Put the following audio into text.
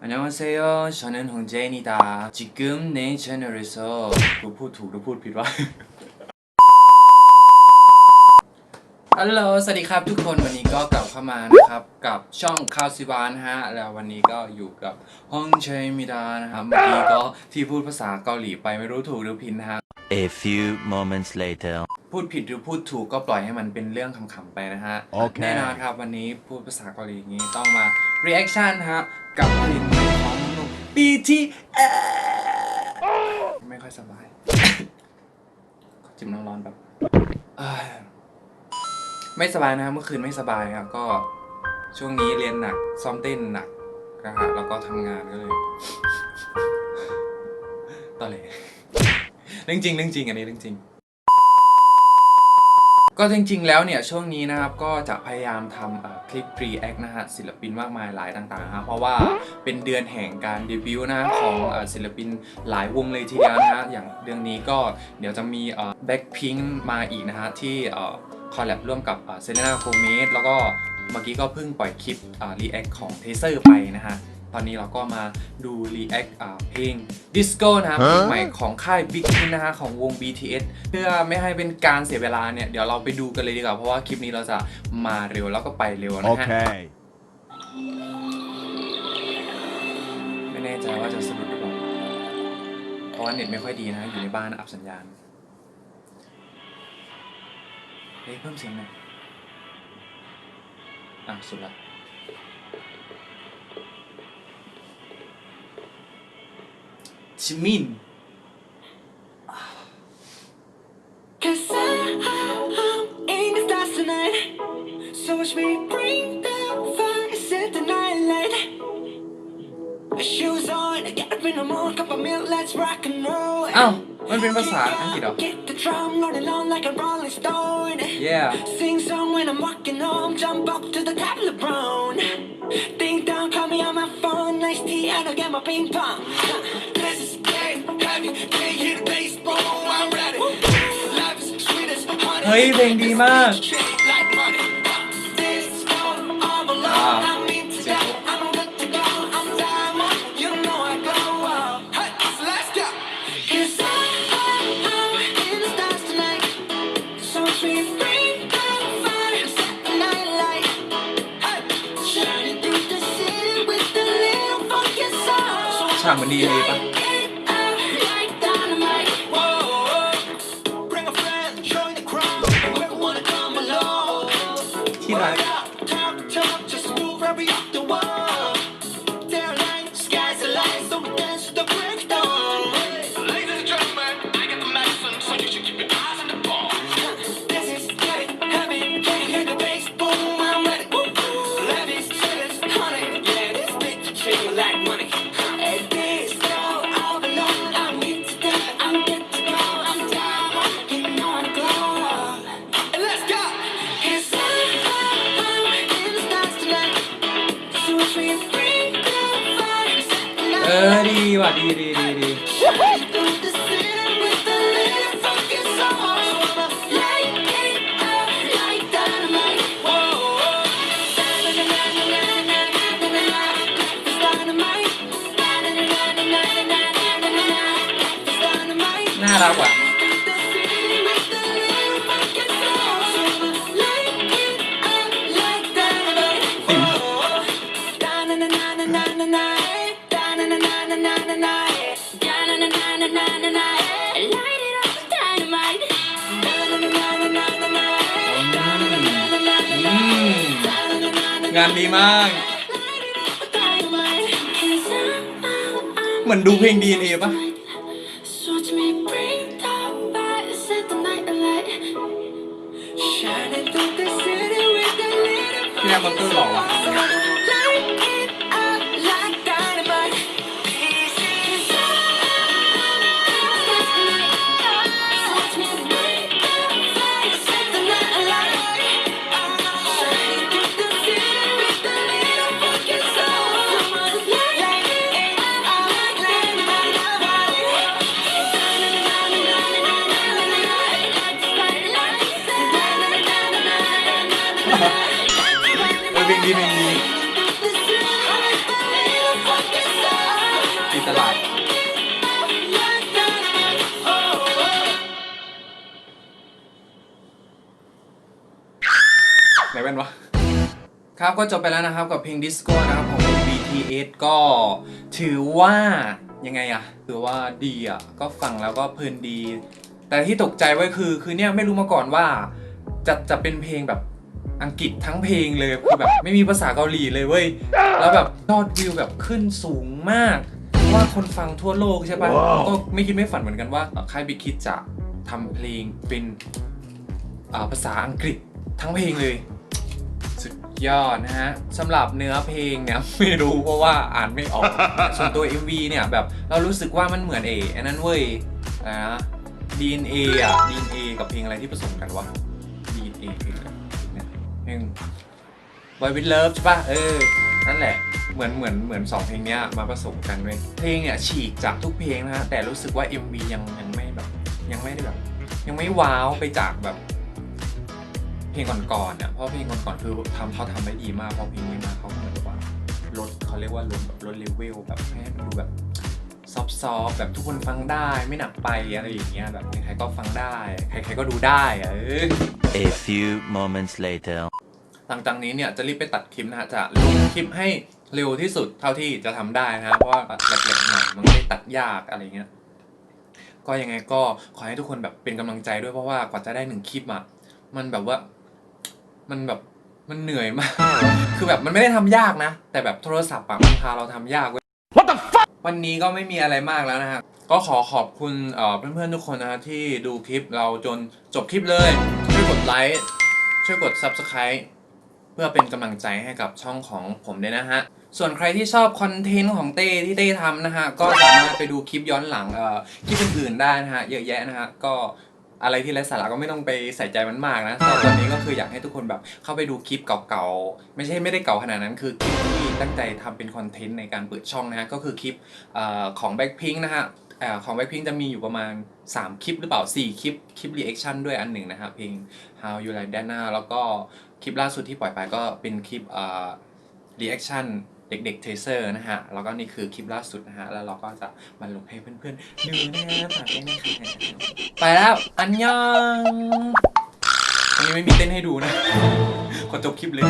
안녕하세요. 저는 홍재인이다. 지금 내 채널에서 그พูดถูกหรือพูดผิดวะ ฮัลโหล สวัสดีครับทุกคนวันนี้ก็กลับเข้ามานะครับ กับช่องคาวซิบานฮะ แล้ววันนี้ก็อยู่กับฮ่องเชมิดานะครับเมื่อกี้ก็ที่พูดภาษาเกาหลีไปไม่รู้ถูกหรือผิดนะฮะ A few moments later. พูดผิดหรือพูดถูกก็ปล่อยให้มันเป็นเรื่องขำๆไปนะฮะ โอเค แน่นอนครับวันนี้พูดภาษาเกาหลีอย่างนี้ต้องมา reaction ฮะ BTS ไม่ค่อยสบายขอจิบน้ำร้อนแบบเอ้ยไม่สบายนะครับเมื่อคืนไม่สบายครับก็ช่วงนี้เรียนหนัก ซ้อมเต้นหนักนะฮะแล้วก็ทำงานก็เลยตอนเลยเรื่องจริงเรื่องจริงอันนี้เรื่องจริง ก็จริงๆ แล้วเนี่ยช่วงนี้นะครับก็จะพยายามทำคลิป react นะฮะศิลปินมากมายหลายต่างๆครับเพราะว่าเป็นเดือนแห่งการเดบิวต์นะของศิลปินหลายวงเลยทีเดียวนะฮะอย่างเดือนนี้ก็เดี๋ยวจะมีเอ่อ Blackpink มาอีกนะฮะที่คอลแลบร่วมกับเซเลน่าโกเมสแล้วก็เมื่อกี้ก็เพิ่งปล่อยคลิปเอ่อ react ของ Taser ไปนะฮะ ตอนนี้เราก็มาดู react อ่าเพลง Disco นะครับเพลงใหม่ของค่าย Big Hit นะฮะของวง BTS เพื่อไม่ให้เป็นการเสียเวลาเนี่ย เดี๋ยวเราไปดูกันเลยดีกว่า เพราะว่าคลิปนี้เราจะมาเร็วแล้วก็ไปเร็วนะฮะ Okay. ไม่แน่ใจว่าจะสะดุดหรือเปล่าเพราะว่าเน็ตไม่ค่อยดีนะ อยู่ในบ้านอับสัญญาณเฮ้ยเพิ่มเสียงหน่อยอะ สุดละ ชิมิน Cause I'm in the stars tonight. So watch me bring the fire, set the night light. Shoes on, get up in the morning, cup of milk, let's rock and roll. อ้าว มันเป็นภาษาอังกฤษเหรอ Get the drum rolling on like a rolling stone. yeah Sing song when I'm walking home, jump up to the top of the brown. Ding dong, call me on my phone, nice tea, and I'll get my ping pong. เฮ้ยเพลงดีมาก Shake like money. This all all alone, Ah, I'm in today, เออดีว่ะดีดีดีดีน่ารักว่ะ งานดีมาก เหมือนดูเพลงดีเอปะพี่แอมเบอร์เกอหล่อวะ เพลงดีเพลงดีตีตลาดไหนแว่นวะครับก็จบไปแล้วนะครับกับเพลงดิสโก้นะครับของ BTS ก็ถือว่ายังไงอะถือว่าดีอะก็ฟังแล้วก็เพลินดี แต่ที่ตกใจไว้คือคือเนี่ยไม่รู้มาก่อนว่าจะจะเป็นเพลงแบบ อังกฤษทั้งเพลงเลยคือแบบไม่มีภาษาเกาหลีเลยเว้ย แล้วแบบยอดวิวแบบขึ้นสูงมากเพราะว่าคนฟังทั่วโลกใช่ปะก็ไม่คิดไม่ฝันเหมือนกันว่าค่ายบิ๊กคิดจะทำเพลงเป็นอ่าภาษาอังกฤษทั้งเพลงเลย สุดยอดนะฮะสำหรับเนื้อเพลงเนี่ยไม่รู้เพราะว่าอ่านไม่ออกส่วนตัว MV เนี่ยแบบเรารู้สึกว่ามันเหมือนเออันนั้นเว้ยอะไรนะ DNA อะ DNA กับเพลงอะไรที่ผสมกันวะ เนี่ยเพลง Boy with Love ใช่ปะเออ นั่นแหละ เหมือนเหมือนเหมือนสองเพลงเนี้ยมาผสมกันเว้ยเพลงเนี่ยฉีกจากทุกเพลงนะฮะ แต่รู้สึกว่า MV ยังยังไม่แบบ ยังไม่ได้แบบ ยังไม่ว้าวไปจากแบบ เพลงก่อนๆเนี่ยเพราะเพลงก่อนๆคือทำเขาทำได้ดีมากเพราะเพลงนี้มาเขาเหมือนกับว่าลดเขาเรียกว่าลดแบบลดเลเวลแบบให้มันดูแบบซอฟต์ๆแบบทุกคนฟังได้ไม่หนักไปอะไรอย่างเงี้ยแบบใครๆก็ฟังได้ ใครๆก็ดูได้อะเออ A few moments later. หลังจากนี้เนี่ยจะรีบไปตัดคลิปนะฮะจะลงคลิปให้เร็วที่สุดเท่าที่จะทำได้นะฮะเพราะว่าแหลกๆหน่อยมันไม่ได้ตัดยากอะไรเงี้ยก็ยังไงก็ขอให้ทุกคนแบบเป็นกำลังใจด้วยเพราะว่ากว่าจะได้หนึ่งคลิปอะมันแบบว่ามันแบบมันเหนื่อยมาก คือแบบมันไม่ได้ทำยากนะ แต่แบบโทรศัพท์อะมันพาเราทำยากเว้ย What the fuck วันนี้ก็ไม่มีอะไรมากแล้วนะฮะ ก็ขอขอบคุณเอ่อเพื่อนๆทุกคนนะฮะที่ดูคลิปเราจนจบคลิปเลยช่วยกด ไลค์ช่วยกด Subscribe เพื่อเป็นกำลังใจให้กับช่องของผมด้วยนะฮะ ส่วนใครที่ชอบคอนเทนต์ของเต้ที่เต้ทำนะฮะ ก็สามารถไปดูคลิปย้อนหลังเอ่อคลิปอื่นๆได้นะฮะ เยอะแยะนะฮะ ก็อะไรที่ไร้สาระก็ไม่ต้องไปใส่ใจมันมากนะแต่ตอนนี้ก็คืออยากให้ทุกคนแบบเข้าไปดูคลิปเก่าๆ ไม่ใช่ไม่ได้เก่าขนาดนั้น คือคลิปที่ตั้งใจทำเป็นคอนเทนต์ในการเปิดช่องนะฮะ ก็คือคลิปเอ่อของ Blackpink นะฮะ อ่อของ Blackpink จะมีอยู่ประมาณ 3 คลิปหรือเปล่า 4 คลิป คลิป reaction ด้วยอันหนึ่งนะฮะเพลง How You Like That Now แล้วก็คลิปล่าสุดที่ปล่อยไปก็เป็นคลิปเอ่อ reaction เด็กๆเทเซอร์นะฮะ แล้วก็นี่คือคลิปล่าสุดนะฮะ แล้วเราก็จะมาลงให้เพื่อนๆดูนะฝากด้วยนะคะไปแล้ว อันยองวันนี้ไม่มีเต้นให้ดูนะ ขอจบคลิปเลย